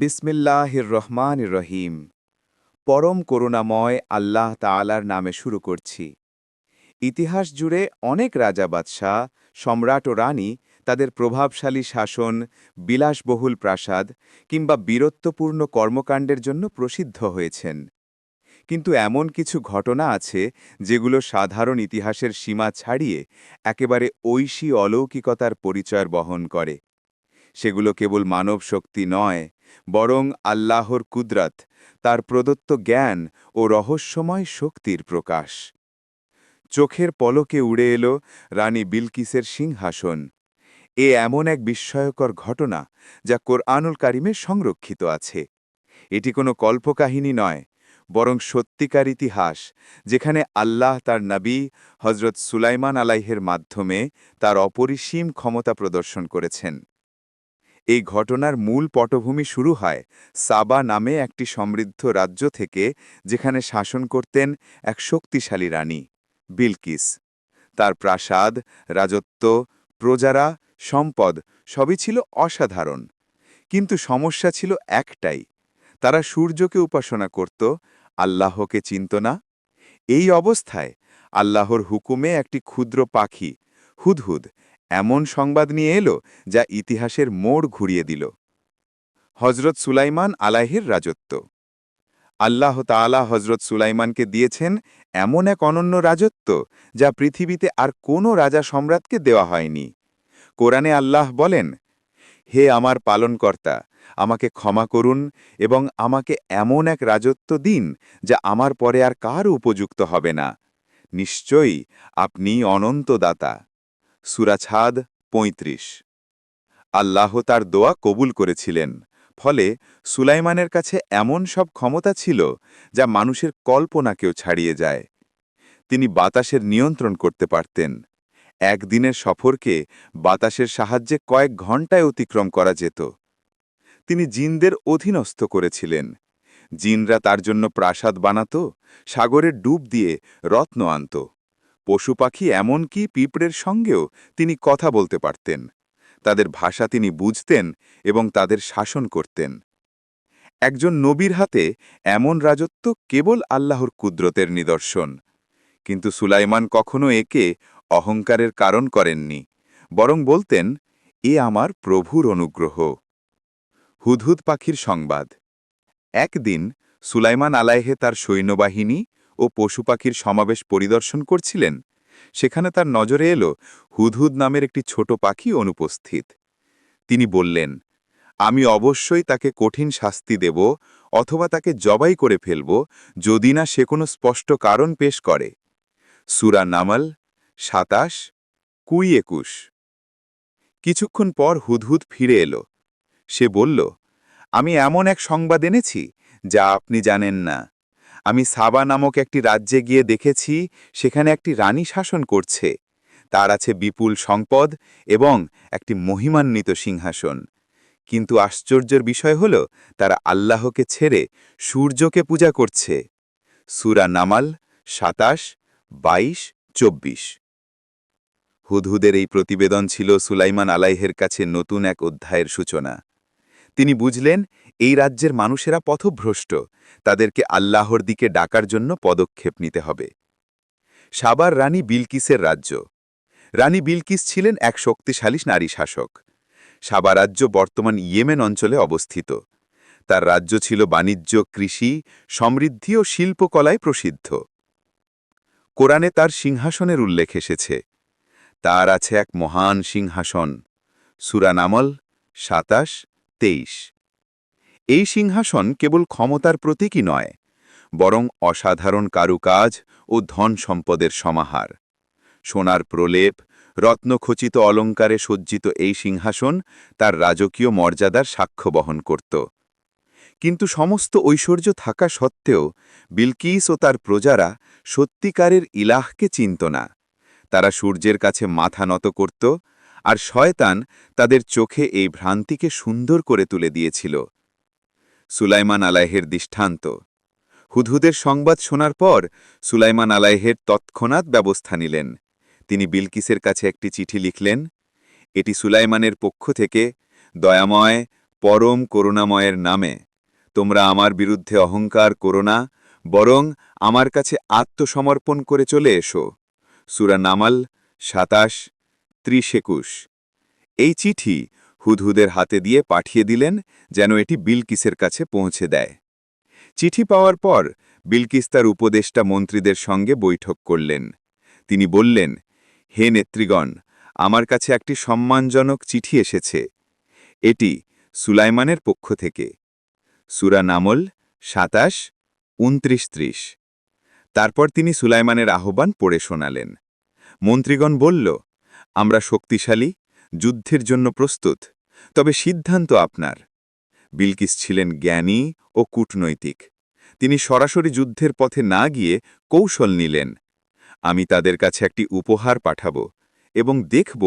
বিসমিল্লাহির রহমান রহিম। পরম করুণাময় আল্লাহ তাআলার নামে শুরু করছি। ইতিহাস জুড়ে অনেক রাজা বাদশাহ, সম্রাট ও রানী তাদের প্রভাবশালী শাসন, বিলাসবহুল প্রাসাদ কিংবা বীরত্বপূর্ণ কর্মকাণ্ডের জন্য প্রসিদ্ধ হয়েছেন। কিন্তু এমন কিছু ঘটনা আছে যেগুলো সাধারণ ইতিহাসের সীমা ছাড়িয়ে একেবারে ঐশী অলৌকিকতার পরিচয় বহন করে। সেগুলো কেবল মানব শক্তি নয় বরং আল্লাহর কুদরত, তার প্রদত্ত জ্ঞান ও রহস্যময় শক্তির প্রকাশ। চোখের পলকে উড়ে এলো রানী বিলকিসের সিংহাসন। এ এমন এক বিস্ময়কর ঘটনা যা কোরআনুল কারিমে সংরক্ষিত আছে। এটি কোনো কল্পকাহিনী নয়, বরং সত্যিকার ইতিহাস, যেখানে আল্লাহ তার নবী হজরত সুলাইমান আলাইহের মাধ্যমে তার অপরিসীম ক্ষমতা প্রদর্শন করেছেন। এই ঘটনার মূল পটভূমি শুরু হয় সাবা নামে একটি সমৃদ্ধ রাজ্য থেকে, যেখানে শাসন করতেন এক শক্তিশালী রানী, বিলকিস। তার প্রাসাদ, রাজত্ব, প্রজারা, সম্পদ সবই ছিল অসাধারণ। কিন্তু সমস্যা ছিল একটাই, তারা সূর্যকে উপাসনা করত, আল্লাহকে চিনত না। এই অবস্থায় আল্লাহর হুকুমে একটি ক্ষুদ্র পাখি, হুদহুদ এমন সংবাদ নিয়ে এলো যা ইতিহাসের মোড় ঘুরিয়ে দিল। হজরত সুলাইমান আলাহির রাজত্ব। আল্লাহ তাআলা হজরত সুলাইমানকে দিয়েছেন এমন এক অনন্য রাজত্ব যা পৃথিবীতে আর কোনো রাজা সম্রাটকে দেওয়া হয়নি। কোরআনে আল্লাহ বলেন, হে আমার পালনকর্তা, আমাকে ক্ষমা করুন এবং আমাকে এমন এক রাজত্ব দিন যা আমার পরে আর কার উপযুক্ত হবে না। নিশ্চয়ই আপনি অনন্ত দাতা সুরাছাদ ৩৫ আল্লাহ তার দোয়া কবুল করেছিলেন, ফলে সুলাইমানের কাছে এমন সব ক্ষমতা ছিল যা মানুষের কল্পনাকেও ছাড়িয়ে যায়। তিনি বাতাসের নিয়ন্ত্রণ করতে পারতেন। একদিনের সফরকে বাতাসের সাহায্যে কয়েক ঘণ্টায় অতিক্রম করা যেত। তিনি জিনদের অধীনস্থ করেছিলেন। জিনরা তার জন্য প্রাসাদ বানাত সাগরের ডুব দিয়ে রত্ন আনত। পশু পাখি এমনকি পিঁপড়ের সঙ্গেও তিনি কথা বলতে পারতেন। তাদের ভাষা তিনি বুঝতেন এবং তাদের শাসন করতেন। একজন নবীর হাতে এমন রাজত্ব কেবল আল্লাহর কুদরতের নিদর্শন। কিন্তু সুলাইমান কখনো একে অহংকারের কারণ করেননি, বরং বলতেন, এ আমার প্রভুর অনুগ্রহ। হুদহুদ পাখির সংবাদ। একদিন সুলাইমান আলাইহে তার সৈন্যবাহিনী ও পশু পাখির সমাবেশ পরিদর্শন করছিলেন। সেখানে তার নজরে এলো হুদহুদ নামের একটি ছোট পাখি অনুপস্থিত। তিনি বললেন, আমি অবশ্যই তাকে কঠিন শাস্তি দেব অথবা তাকে জবাই করে ফেলব যদি না সে কোনো স্পষ্ট কারণ পেশ করে। সুরা নামাল সাতাশ, কুড়ি একুশ। কিছুক্ষণ পর হুদহুদ ফিরে এলো। সে বলল, আমি এমন এক সংবাদ এনেছি যা আপনি জানেন না। আমি সাবা নামক একটি রাজ্যে গিয়ে দেখেছি, সেখানে একটি রানী শাসন করছে। তার আছে বিপুল সম্পদ এবং একটি মহিমান্বিত সিংহাসন। কিন্তু আশ্চর্যের বিষয় হল, তারা আল্লাহকে ছেড়ে সূর্যকে পূজা করছে। সুরা নামাল সাতাশ, বাইশ, চব্বিশ। হুদহুদের এই প্রতিবেদন ছিল সুলাইমান আলাইহের কাছে নতুন এক অধ্যায়ের সূচনা। তিনি বুঝলেন এই রাজ্যের মানুষেরা পথভ্রষ্ট। তাদেরকে আল্লাহর দিকে ডাকার জন্য পদক্ষেপ নিতে হবে। সাবার রানী বিলকিসের রাজ্য। রানী বিলকিস ছিলেন এক শক্তিশালী নারী শাসক। সাবা রাজ্য বর্তমান ইয়েমেন অঞ্চলে অবস্থিত। তার রাজ্য ছিল বাণিজ্য, কৃষি, সমৃদ্ধি ও শিল্পকলায় প্রসিদ্ধ। কোরআনে তার সিংহাসনের উল্লেখ এসেছে। তার আছে এক মহান সিংহাসন। সুরানামল সাতাশ, তেইশ। এই সিংহাসন কেবল ক্ষমতার প্রতীকই নয়, বরং অসাধারণ কারুকাজ ও ধন সম্পদের সমাহার। সোনার প্রলেপ, রত্নখচিত অলঙ্কারে সজ্জিত এই সিংহাসন তার রাজকীয় মর্যাদার সাক্ষ্য বহন করত। কিন্তু সমস্ত ঐশ্বর্য থাকা সত্ত্বেও বিলকিস ও তার প্রজারা সত্যিকারের ইলাহকে চিনত না। তারা সূর্যের কাছে মাথা নত করত আর শয়তান তাদের চোখে এই ভ্রান্তিকে সুন্দর করে তুলে দিয়েছিল। সুলাইমান আলাইহের দৃষ্টান্ত। হুদহুদের সংবাদ শোনার পর সুলাইমান আলাইহের তৎক্ষণাৎ ব্যবস্থা নিলেন। তিনি বিলকিসের কাছে একটি চিঠি লিখলেন, এটি সুলাইমানের পক্ষ থেকে দয়াময়, পরম করুণাময়ের নামে। তোমরা আমার বিরুদ্ধে অহংকার করো না, বরং আমার কাছে আত্মসমর্পণ করে চলে এসো। সুরা নামাল সাতাশ, ত্রিশ একুশ। এই চিঠি হুদহুদের হাতে দিয়ে পাঠিয়ে দিলেন যেন এটি বিলকিসের কাছে পৌঁছে দেয়। চিঠি পাওয়ার পর বিলকিস তার উপদেষ্টা মন্ত্রীদের সঙ্গে বৈঠক করলেন। তিনি বললেন, হে নেত্রীগণ, আমার কাছে একটি সম্মানজনক চিঠি এসেছে। এটি সুলাইমানের পক্ষ থেকে। সুরা নামল সাতাশ, উনত্রিশ, ত্রিশ। তারপর তিনি সুলাইমানের আহ্বান পড়ে শোনালেন। মন্ত্রীগণ বলল, আমরা শক্তিশালী, যুদ্ধের জন্য প্রস্তুত। তবে সিদ্ধান্ত আপনার। বিলকিস ছিলেন জ্ঞানী ও কূটনৈতিক। তিনি সরাসরি যুদ্ধের পথে না গিয়ে কৌশল নিলেন। আমি তাদের কাছে একটি উপহার পাঠাব এবং দেখব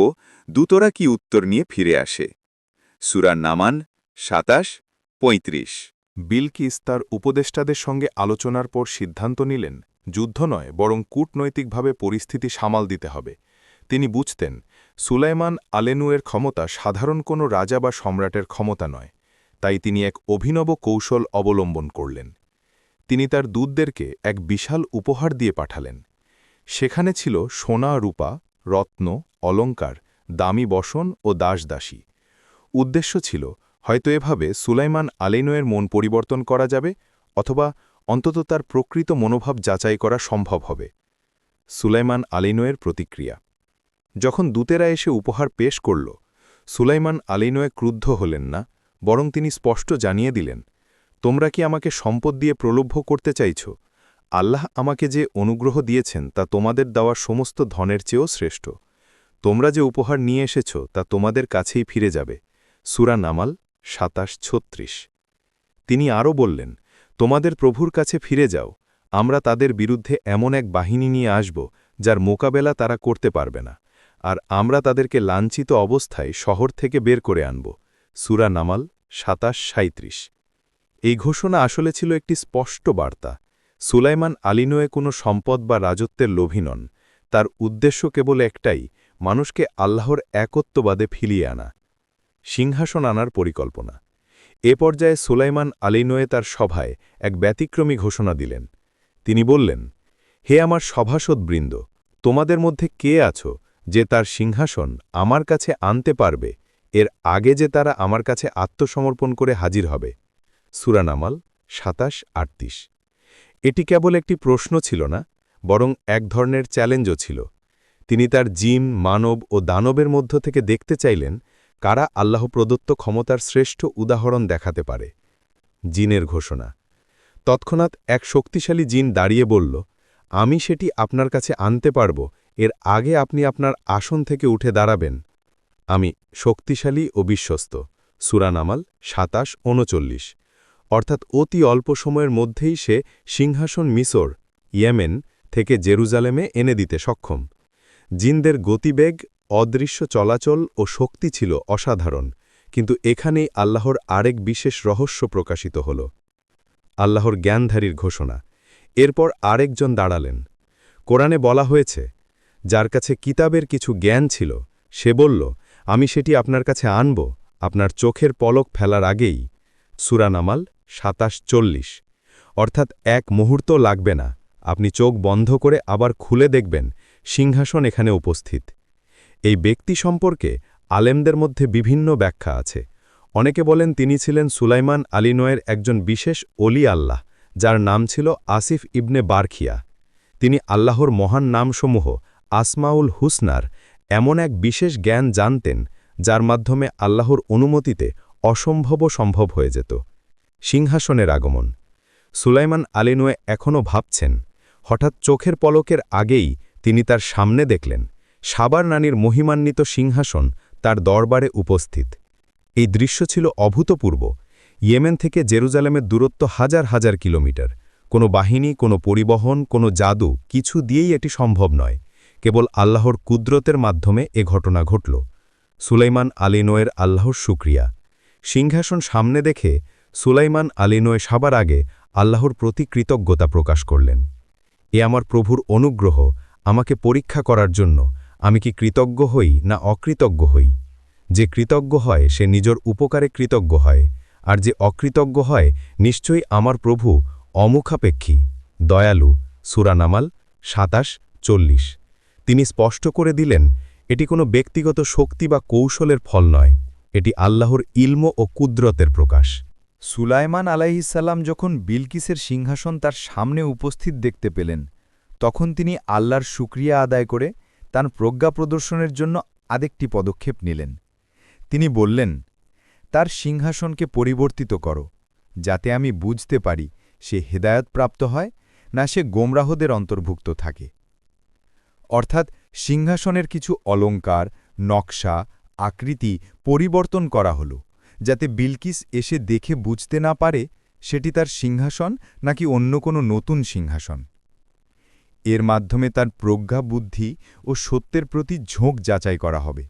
দূতরা কি উত্তর নিয়ে ফিরে আসে। সুরা নামান সাতাশ, পঁয়ত্রিশ। বিলকিস তার উপদেষ্টাদের সঙ্গে আলোচনার পর সিদ্ধান্ত নিলেন, যুদ্ধ নয়, বরং কূটনৈতিকভাবে পরিস্থিতি সামাল দিতে হবে। তিনি বুঝতেন সুলাইমান আলেনুয়ের ক্ষমতা সাধারণ কোনো রাজা বা সম্রাটের ক্ষমতা নয়, তাই তিনি এক অভিনব কৌশল অবলম্বন করলেন। তিনি তার দূতদেরকে এক বিশাল উপহার দিয়ে পাঠালেন। সেখানে ছিল সোনা, রূপা, রত্ন, অলঙ্কার, দামি বসন ও দাসদাসী। উদ্দেশ্য ছিল, হয়তো এভাবে সুলাইমান আলেনুয়ের মন পরিবর্তন করা যাবে অথবা অন্তত তার প্রকৃত মনোভাব যাচাই করা সম্ভব হবে। সুলাইমান আলিনোয়ের প্রতিক্রিয়া যখন দূতেরা এসে উপহার পেশ করল, সুলাইমান আলিনোয়ে ক্রুদ্ধ হলেন না, বরং তিনি স্পষ্ট জানিয়ে দিলেন, তোমরা কি আমাকে সম্পদ দিয়ে প্রলোভ্য করতে চাইছ? আল্লাহ আমাকে যে অনুগ্রহ দিয়েছেন তা তোমাদের দেওয়া সমস্ত ধনের চেয়েও শ্রেষ্ঠ। তোমরা যে উপহার নিয়ে এসেছ তা তোমাদের কাছেই ফিরে যাবে। সুরা নামাল সাতাশ ছত্রিশ। তিনি আরও বললেন, তোমাদের প্রভুর কাছে ফিরে যাও, আমরা তাদের বিরুদ্ধে এমন এক বাহিনী নিয়ে আসব যার মোকাবেলা তারা করতে পারবে না। আর আমরা তাদেরকে লাঞ্ছিত অবস্থায় শহর থেকে বের করে আনব। সুরা নামাল সাতাশ সাঁত্রিশ এই ঘোষণা আসলে ছিল একটি স্পষ্ট বার্তা। সুলাইমান আলিনোয়ে কোনো সম্পদ বা রাজত্বের লোভী নন। তার উদ্দেশ্য কেবল একটাই, মানুষকে আল্লাহর একত্ববাদে ফিরিয়ে আনা। সিংহাসন আনার পরিকল্পনা। এ পর্যায়ে সুলাইমান আলিনোয়ে তার সভায় এক ব্যতিক্রমী ঘোষণা দিলেন। তিনি বললেন, হে আমার সভাসদবৃন্দ, তোমাদের মধ্যে কে আছো? যে তার সিংহাসন আমার কাছে আনতে পারবে, এর আগে যে তারা আমার কাছে আত্মসমর্পণ করে হাজির হবে। সুরানামাল সাতাশ, আটত্রিশ। এটি কেবল একটি প্রশ্ন ছিল না, বরং এক ধরনের চ্যালেঞ্জও ছিল। তিনি তার জিম মানব ও দানবের মধ্য থেকে দেখতে চাইলেন কারা আল্লাহ প্রদত্ত ক্ষমতার শ্রেষ্ঠ উদাহরণ দেখাতে পারে। জিনের ঘোষণা। তৎক্ষণাৎ এক শক্তিশালী জিন দাঁড়িয়ে বলল, আমি সেটি আপনার কাছে আনতে পারব এর আগে আপনি আপনার আসন থেকে উঠে দাঁড়াবেন। আমি শক্তিশালী ও বিশ্বস্ত। সুরানামাল সাতাশ, উনচল্লিশ। অর্থাৎ অতি অল্প সময়ের মধ্যেই সে সিংহাসন মিসর, ইয়েমেন থেকে জেরুজালেমে এনে দিতে সক্ষম। জিনদের গতিবেগ, অদৃশ্য চলাচল ও শক্তি ছিল অসাধারণ, কিন্তু এখানেই আল্লাহর আরেক বিশেষ রহস্য প্রকাশিত হল। আল্লাহর জ্ঞানধারীর ঘোষণা। এরপর আরেকজন দাঁড়ালেন। কোরআনে বলা হয়েছে যার কাছে কিতাবের কিছু জ্ঞান ছিল, সে বলল, আমি সেটি আপনার কাছে আনব। আপনার চোখের পলক ফেলার আগেই, সুরানামাল সাতাশ চল্লিশ। অর্থাৎ এক মুহূর্ত লাগবে না। আপনি চোখ বন্ধ করে আবার খুলে দেখবেন, সিংহাসন এখানে উপস্থিত। এই ব্যক্তি সম্পর্কে আলেমদের মধ্যে বিভিন্ন ব্যাখ্যা আছে। অনেকে বলেন তিনি ছিলেন সুলাইমান আলিনয়ের একজন বিশেষ অলি আল্লাহ, যার নাম ছিল আসিফ ইবনে বারখিয়া। তিনি আল্লাহর মহান নামসমূহ আসমাউল হুসনার এমন এক বিশেষ জ্ঞান জানতেন, যার মাধ্যমে আল্লাহর অনুমতিতে অসম্ভব সম্ভব হয়ে যেত। সিংহাসনের আগমন। সুলাইমান আলিনোয়ে এখনও ভাবছেন, হঠাৎ চোখের পলকের আগেই তিনি তার সামনে দেখলেন, সাবার নানির মহিমান্বিত সিংহাসন তার দরবারে উপস্থিত। এই দৃশ্য ছিল অভূতপূর্ব। ইয়েমেন থেকে জেরুজালেমের দূরত্ব হাজার হাজার কিলোমিটার। কোনো বাহিনী, কোনো পরিবহন, কোনো জাদু কিছু দিয়েই এটি সম্ভব নয়। কেবল আল্লাহর কুদরতের মাধ্যমে এ ঘটনা ঘটল। সুলাইমান আলিনোয়ের আল্লাহর শুক্রিয়া। সিংহাসন সামনে দেখে সুলাইমান আলিনোয় সবার আগে আল্লাহর প্রতি কৃতজ্ঞতা প্রকাশ করলেন। এ আমার প্রভুর অনুগ্রহ, আমাকে পরীক্ষা করার জন্য আমি কি কৃতজ্ঞ হই না অকৃতজ্ঞ হই? যে কৃতজ্ঞ হয়, সে নিজের উপকারে কৃতজ্ঞ হয়, আর যে অকৃতজ্ঞ হয়, নিশ্চয়ই আমার প্রভু অমুখাপেক্ষী। দয়ালু সুরানামাল সাতাশ, চল্লিশ। তিনি স্পষ্ট করে দিলেন, এটি কোনো ব্যক্তিগত শক্তি বা কৌশলের ফল নয়, এটি আল্লাহর ইলম ও কুদরতের প্রকাশ। সুলাইমান আলাইহিসাল্লাম যখন বিলকিসের সিংহাসন তার সামনে উপস্থিত দেখতে পেলেন, তখন তিনি আল্লাহর শুক্রিয়া আদায় করে তার প্রজ্ঞা প্রদর্শনের জন্য আরেকটি পদক্ষেপ নিলেন। তিনি বললেন, তার সিংহাসনকে পরিবর্তিত করো, যাতে আমি বুঝতে পারি সে হেদায়তপ্রাপ্ত হয় না সে গোমরাহদের অন্তর্ভুক্ত থাকে। অর্থাৎ সিংহাসনের কিছু অলঙ্কার, নকশা, আকৃতি পরিবর্তন করা হল, যাতে বিলকিস এসে দেখে বুঝতে না পারে সেটি তার সিংহাসন নাকি অন্য কোনো নতুন সিংহাসন। এর মাধ্যমে তার প্রজ্ঞা, বুদ্ধি ও সত্যের প্রতি ঝোঁক যাচাই করা হবে।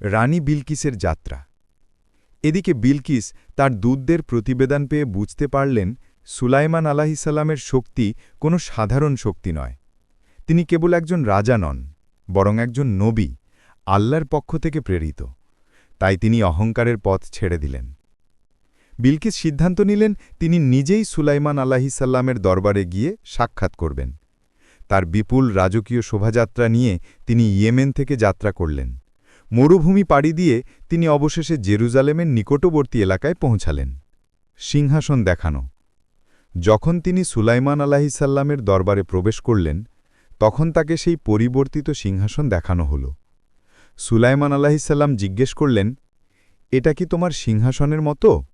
রানী বিলকিসের যাত্রা। এদিকে বিলকিস তার দূতদের প্রতিবেদন পেয়ে বুঝতে পারলেন, সুলাইমান আলাহিসাল্লামের শক্তি কোনো সাধারণ শক্তি নয়। তিনি কেবল একজন রাজা নন, বরং একজন নবী, আল্লাহর পক্ষ থেকে প্রেরিত। তাই তিনি অহংকারের পথ ছেড়ে দিলেন। বিলকিস সিদ্ধান্ত নিলেন, তিনি নিজেই সুলাইমান আলাহিসাল্লামের দরবারে গিয়ে সাক্ষাৎ করবেন। তার বিপুল রাজকীয় শোভাযাত্রা নিয়ে তিনি ইয়েমেন থেকে যাত্রা করলেন। মরুভূমি পাড়ি দিয়ে তিনি অবশেষে জেরুজালেমের নিকটবর্তী এলাকায় পৌঁছালেন। সিংহাসন দেখানো। যখন তিনি সুলাইমান আলাহিসাল্লামের দরবারে প্রবেশ করলেন তখন তাকে সেই পরিবর্তিত সিংহাসন দেখানো হল। সুলাইমান আলাহিসাল্লাম জিজ্ঞেস করলেন, এটা কি তোমার সিংহাসনের মতো?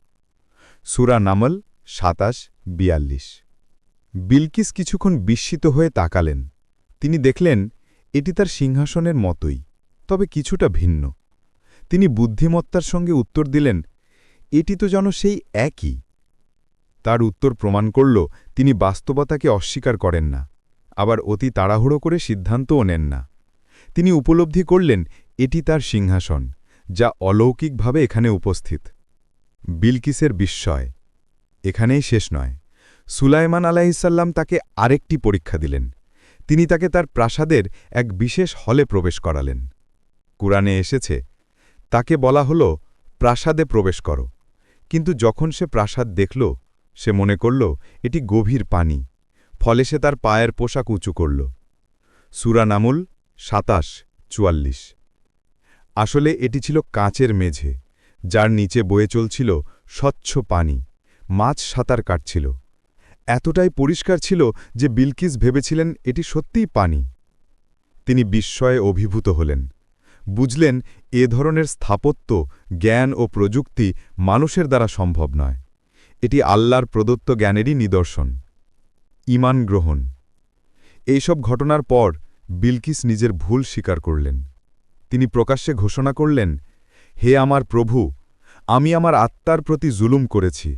সুরা নামল সাতাশ বিয়াল্লিশ। বিলকিস কিছুক্ষণ বিস্মিত হয়ে তাকালেন। তিনি দেখলেন, এটি তার সিংহাসনের মতোই, তবে কিছুটা ভিন্ন। তিনি বুদ্ধিমত্তার সঙ্গে উত্তর দিলেন, এটি তো যেন সেই একই। তার উত্তর প্রমাণ করল, তিনি বাস্তবতাকে অস্বীকার করেন না। আবার অতি তাড়াহুড়ো করে সিদ্ধান্তও নেন না। তিনি উপলব্ধি করলেন, এটি তার সিংহাসন, যা অলৌকিকভাবে এখানে উপস্থিত। বিলকিসের বিস্ময়, এখানেই শেষ নয়। সুলাইমান আলাইসাল্লাম তাকে আরেকটি পরীক্ষা দিলেন। তিনি তাকে তার প্রাসাদের এক বিশেষ হলে প্রবেশ করালেন। কুরআনে এসেছে, তাকে বলা হল, প্রাসাদে প্রবেশ করো। কিন্তু যখন সে প্রাসাদ দেখল, সে মনে করল, এটি গভীর পানি। ফলে সে তার পায়ের পোশাক উঁচু করল। সুরানামুল সাতাশ, চুয়াল্লিশ। আসলে এটি ছিল কাঁচের মেঝে, যার নিচে বয়ে চলছিল স্বচ্ছ পানি, মাছ সাঁতার কাটছিল। এতটাই পরিষ্কার ছিল যে বিলকিস ভেবেছিলেন এটি সত্যিই পানি। তিনি বিস্ময়ে অভিভূত হলেন। বুঝলেন, এ ধরনের স্থাপত্য, জ্ঞান ও প্রযুক্তি মানুষের দ্বারা সম্ভব নয়। এটি আল্লাহর প্রদত্ত জ্ঞানেরই নিদর্শন। ইমান গ্রহণ। এইসব ঘটনার পর বিলকিস নিজের ভুল স্বীকার করলেন। তিনি প্রকাশ্যে ঘোষণা করলেন, হে আমার প্রভু, আমি আমার আত্মার প্রতি জুলুম করেছি।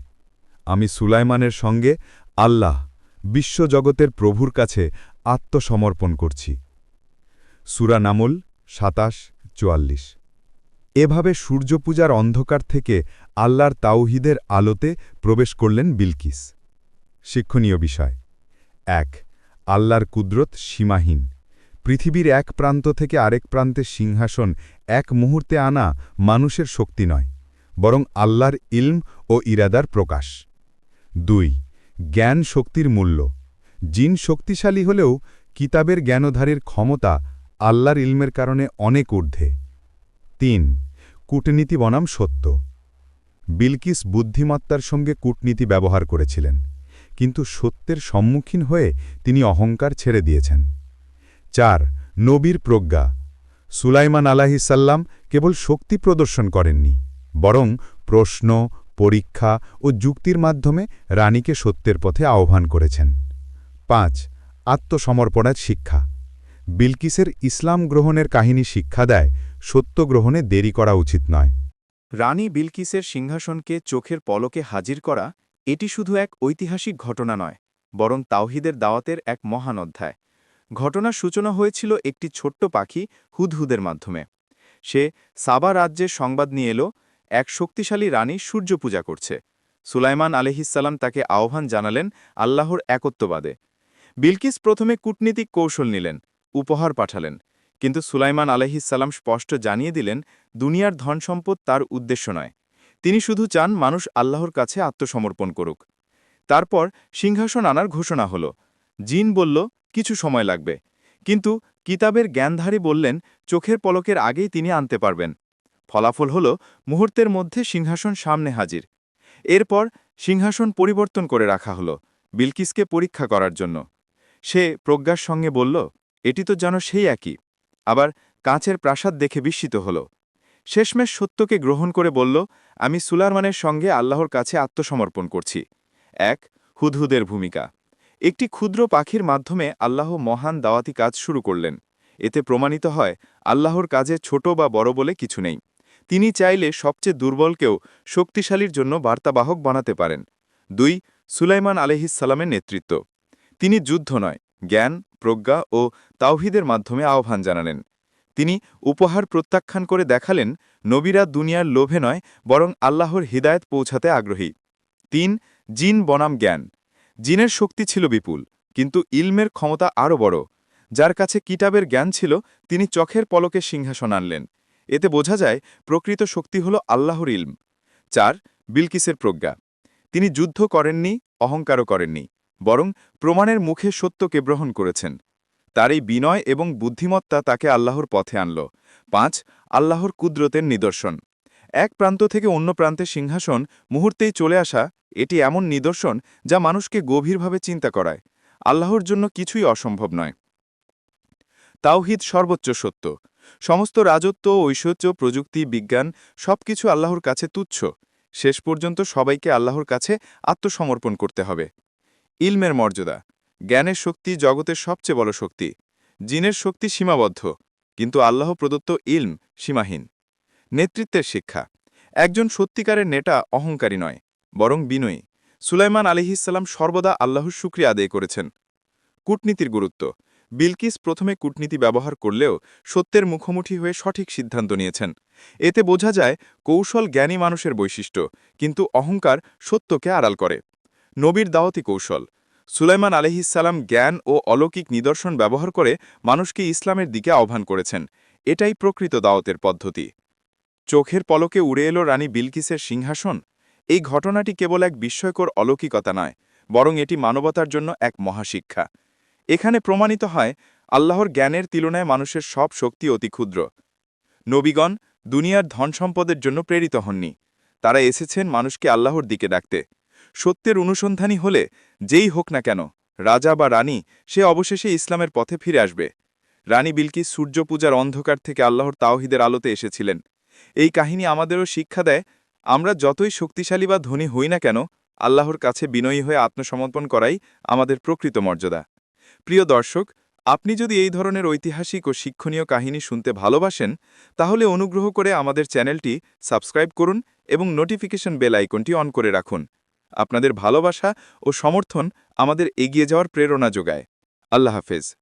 আমি সুলাইমানের সঙ্গে আল্লাহ, বিশ্বজগতের প্রভুর কাছে আত্মসমর্পণ করছি। সুরা নামল সাতাশ, চুয়াল্লিশ। এভাবে সূর্যপূজার অন্ধকার থেকে আল্লাহর তাওহিদের আলোতে প্রবেশ করলেন বিলকিস। শিক্ষণীয় বিষয় এক, আল্লাহর কুদরত সীমাহীন। পৃথিবীর এক প্রান্ত থেকে আরেক প্রান্তে সিংহাসন এক মুহূর্তে আনা মানুষের শক্তি নয়, বরং আল্লাহর ইলম ও ইরাদার প্রকাশ। দুই, জ্ঞান শক্তির মূল্য। জিন শক্তিশালী হলেও কিতাবের জ্ঞানধারীর ক্ষমতা আল্লাহর ইলমের কারণে অনেক ঊর্ধ্বে। তিন, কূটনীতি বনাম সত্য। বিলকিস বুদ্ধিমত্তার সঙ্গে কূটনীতি ব্যবহার করেছিলেন। কিন্তু সত্যের সম্মুখীন হয়ে তিনি অহংকার ছেড়ে দিয়েছেন। চার, নবীর প্রজ্ঞা। সুলাইমান আলাহিসাল্লাম কেবল শক্তি প্রদর্শন করেননি, বরং প্রশ্ন, পরীক্ষা ও যুক্তির মাধ্যমে রানীকে সত্যের পথে আহ্বান করেছেন। পাঁচ, আত্মসমর্পণের শিক্ষা। বিলকিসের ইসলাম গ্রহণের কাহিনী শিক্ষা দেয়, সত্য গ্রহণে দেরি করা উচিত নয়। রানী বিলকিসের সিংহাসনকে চোখের পলকে হাজির করা এটি শুধু এক ঐতিহাসিক ঘটনা নয়, বরং তাওহিদের দাওয়াতের এক মহান অধ্যায়। ঘটনার সূচনা হয়েছিল একটি ছোট্ট পাখি হুদহুদের মাধ্যমে। সে সাবা রাজ্যের সংবাদ নিয়ে এলো, এক শক্তিশালী রানী সূর্য পূজা করছে। সুলাইমান আলহিসাল্লাম তাকে আহ্বান জানালেন আল্লাহর একত্ববাদে। বিলকিস প্রথমে কূটনীতিক কৌশল নিলেন, উপহার পাঠালেন। কিন্তু সুলাইমান আলহিসাল্লাম স্পষ্ট জানিয়ে দিলেন, দুনিয়ার ধনসম্পদ তার উদ্দেশ্য নয়। তিনি শুধু চান মানুষ আল্লাহর কাছে আত্মসমর্পণ করুক। তারপর সিংহাসন আনার ঘোষণা হল। জিন বলল, কিছু সময় লাগবে। কিন্তু কিতাবের জ্ঞানধারী বললেন, চোখের পলকের আগেই তিনি আনতে পারবেন। ফলাফল হল, মুহূর্তের মধ্যে সিংহাসন সামনে হাজির। এরপর সিংহাসন পরিবর্তন করে রাখা হল, বিলকিসকে পরীক্ষা করার জন্য। সে প্রজ্ঞার সঙ্গে বলল, এটি তো যেন সেই একই। আবার কাঁচের প্রাসাদ দেখে বিস্মিত হল। শেষমেশ সত্যকে গ্রহণ করে বলল, আমি সুলারমানের সঙ্গে আল্লাহর কাছে আত্মসমর্পণ করছি। এক, হুদহুদের ভূমিকা। একটি ক্ষুদ্র পাখির মাধ্যমে আল্লাহ মহান দাওয়াতি কাজ শুরু করলেন। এতে প্রমাণিত হয়, আল্লাহর কাজে ছোট বা বড় বলে কিছু নেই। তিনি চাইলে সবচেয়ে দুর্বলকেও শক্তিশালীর জন্য বার্তাবাহক বানাতে পারেন। দুই, সুলাইমান আলহিসাল্লামের নেতৃত্ব। তিনি যুদ্ধ নয়, জ্ঞান, প্রজ্ঞা ও তাওহিদের মাধ্যমে আহ্বান জানালেন। তিনি উপহার প্রত্যাখ্যান করে দেখালেন, নবীরা দুনিয়ার লোভে নয়, বরং আল্লাহর হিদায়ত পৌঁছাতে আগ্রহী। তিন, জিন বনাম জ্ঞান। জিনের শক্তি ছিল বিপুল, কিন্তু ইলমের ক্ষমতা আরও বড়। যার কাছে কিতাবের জ্ঞান ছিল, তিনি চোখের পলকে সিংহাসন আনলেন। এতে বোঝা যায়, প্রকৃত শক্তি হল আল্লাহর ইলম। চার, বিলকিসের প্রজ্ঞা। তিনি যুদ্ধ করেননি, অহংকারও করেননি, বরং প্রমাণের মুখে সত্যকে গ্রহণ করেছেন। তার এই বিনয় এবং বুদ্ধিমত্তা তাকে আল্লাহর পথে আনল। পাঁচ, আল্লাহর কুদরতের নিদর্শন। এক প্রান্ত থেকে অন্য প্রান্তে সিংহাসন মুহূর্তেই চলে আসা এটি এমন নিদর্শন যা মানুষকে গভীরভাবে চিন্তা করায়। আল্লাহর জন্য কিছুই অসম্ভব নয়। তাওহিদ সর্বোচ্চ সত্য। সমস্ত রাজত্ব, ঐশ্বর্য, প্রযুক্তি, বিজ্ঞান সবকিছু আল্লাহর কাছে তুচ্ছ। শেষ পর্যন্ত সবাইকে আল্লাহর কাছে আত্মসমর্পণ করতে হবে। ইলমের মর্যাদা। জ্ঞানের শক্তি জগতের সবচেয়ে বড় শক্তি। জিনের শক্তি সীমাবদ্ধ, কিন্তু আল্লাহ প্রদত্ত ইলম সীমাহীন। নেতৃত্বের শিক্ষা, একজন সত্যিকারের নেতা অহংকারী নয়, বরং বিনয়ী। সুলাইমান আলিহিসাল্লাম সর্বদা আল্লাহর শুক্রিয়া আদায় করেছেন। কূটনীতির গুরুত্ব, বিলকিস প্রথমে কূটনীতি ব্যবহার করলেও সত্যের মুখোমুখি হয়ে সঠিক সিদ্ধান্ত নিয়েছেন। এতে বোঝা যায়, কৌশল জ্ঞানী মানুষের বৈশিষ্ট্য, কিন্তু অহংকার সত্যকে আড়াল করে। নবীর দাওয়াতি কৌশল সুলাইমান আলহিসাল্লাম জ্ঞান ও অলৌকিক নিদর্শন ব্যবহার করে মানুষকে ইসলামের দিকে আহ্বান করেছেন। এটাই প্রকৃত দাওয়াতের পদ্ধতি। চোখের পলকে উড়ে এলো রানী বিলকিসের সিংহাসন। এই ঘটনাটি কেবল এক বিস্ময়কর অলৌকিকতা নয়, বরং এটি মানবতার জন্য এক মহাশিক্ষা। এখানে প্রমাণিত হয়, আল্লাহর জ্ঞানের তুলনায় মানুষের সব শক্তি অতি ক্ষুদ্র। নবীগণ দুনিয়ার ধন সম্পদের জন্য প্রেরিত হননি। তারা এসেছেন মানুষকে আল্লাহর দিকে ডাকতে। সত্যের অনুসন্ধানী হলে যেই হোক না কেন, রাজা বা রানী, সে অবশেষে ইসলামের পথে ফিরে আসবে। রানী বিলকিস সূর্য পূজার অন্ধকার থেকে আল্লাহর তাওহিদের আলোতে এসেছিলেন। এই কাহিনী আমাদেরও শিক্ষা দেয়, আমরা যতই শক্তিশালী বা ধনী হই না কেন, আল্লাহর কাছে বিনয়ী হয়ে আত্মসমর্পণ করাই আমাদের প্রকৃত মর্যাদা। প্রিয় দর্শক, আপনি যদি এই ধরনের ঐতিহাসিক ও শিক্ষণীয় কাহিনী শুনতে ভালোবাসেন, তাহলে অনুগ্রহ করে আমাদের চ্যানেলটি সাবস্ক্রাইব করুন এবং নোটিফিকেশন বেল আইকনটি অন করে রাখুন। আপনাদের ভালোবাসা ও সমর্থন আমাদের এগিয়ে যাওয়ার প্রেরণা যোগায়। আল্লাহ হাফেজ।